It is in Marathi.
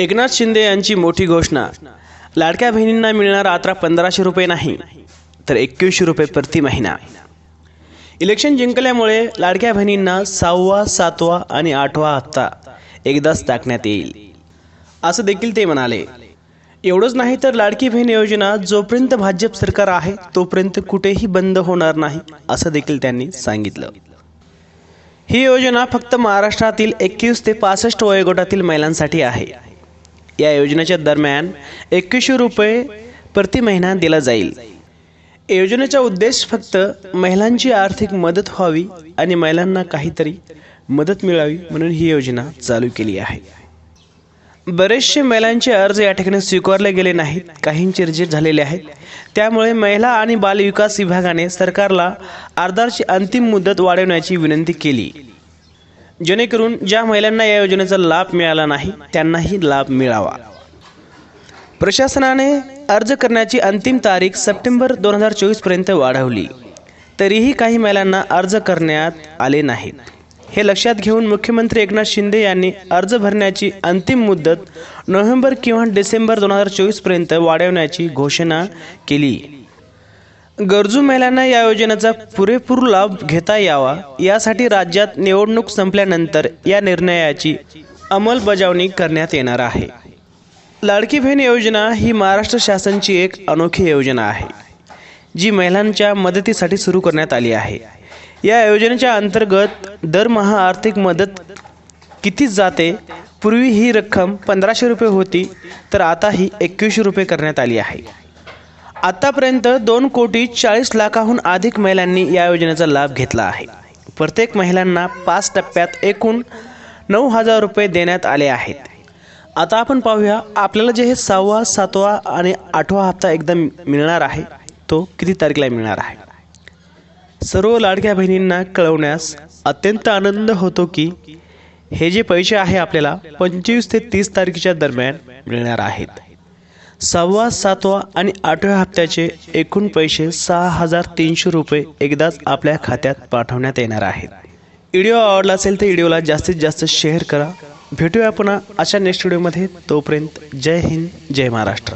एकनाथ शिंदे यांची मोठी घोषणा. लाडक्या बहिणींना मिळणार आता पंधराशे रुपये नाही तर एकवीसशे रुपये प्रति महिना. इलेक्शन जिंकल्यामुळे लाडक्या बहिणींना सहावा सातवा आणि आठवा हप्ता एकदाच टाकण्यात येईल. असं देखील ते म्हणाले. एवढंच नाही तर लाडकी बहीण योजना जोपर्यंत भाजप सरकार आहे तोपर्यंत कुठेही बंद होणार नाही असं देखील त्यांनी सांगितलं. ही योजना फक्त महाराष्ट्रातील एकवीस ते पासष्ट वयोगटातील महिलांसाठी आहे. या योजनेच्या दरम्यान एकवीसशे रुपये प्रति महिना दिला जाईल. योजनेचा उद्देश फक्त महिलांची आर्थिक मदत व्हावी आणि महिलांना काहीतरी मदत मिळावी म्हणून ही योजना चालू केली आहे. बरेचसे महिलांचे अर्ज या ठिकाणी स्वीकारले गेले नाहीत. काहींचे रिजेक्ट झालेले आहेत. त्यामुळे महिला आणि बालविकास विभागाने सरकारला अर्जाची अंतिम मुदत वाढवण्याची विनंती केली. जेणेकरून ज्या महिलांना या योजनेचा लाभ मिळाला नाही त्यांनाही लाभ मिळावा. प्रशासनाने अर्ज करण्याची अंतिम तारीख सप्टेंबर दोन हजार चोवीसपर्यंत वाढवली. तरीही काही महिलांना अर्ज करण्यात आले नाहीत. हे लक्षात घेऊन मुख्यमंत्री एकनाथ शिंदे यांनी अर्ज भरण्याची अंतिम मुदत नोव्हेंबर किंवा डिसेंबर दोन हजार चोवीसपर्यंत वाढवण्याची घोषणा केली. गरजू महिलांना या योजनेचा पुरेपूर लाभ घेता यावा यासाठी राज्यात निवडणूक संपल्यानंतर या निर्णयाची अंमलबजावणी करण्यात येणार आहे. लाडकी बहीण योजना ही महाराष्ट्र शासनची एक अनोखी योजना आहे जी महिलांच्या मदतीसाठी सुरू करण्यात आली आहे. या योजनेच्या अंतर्गत दरमहा आर्थिक मदत किती जाते पूर्वी ही रक्कम पंधराशे रुपये होती तर आता ही एकवीसशे रुपये करण्यात आली आहे. आतापर्यंत दोन कोटी चाळीस लाखाहून अधिक महिलांनी या योजनेचा लाभ घेतला आहे. प्रत्येक महिलांना पाच टप्प्यात एकूण नऊ हजार रुपये देण्यात आले आहेत. आता आपण पाहूया आपल्याला जे हे सहावा सातवा आणि आठवा हप्ता एकदा मिळणार आहे तो किती तारखेला मिळणार आहे? सर्व लाडक्या बहिणींना कळवण्यास अत्यंत आनंद होतो की हे जे पैसे आहे आपल्याला पंचवीस ते तीस तारखेच्या दरम्यान मिळणार आहेत. सहावा सातवा आणि आठव्या हप्त्याचे एकूण पैसे सहा हजार तीनशे रुपये एकदाच आपल्या खात्यात पाठवण्यात येणार आहेत. व्हिडिओ आवडला असेल तर व्हिडिओला जास्तीत जास्त शेअर करा. भेटूया पुन्हा अशा नेक्स्ट व्हिडिओमध्ये तोपर्यंत जय हिंद जय महाराष्ट्र.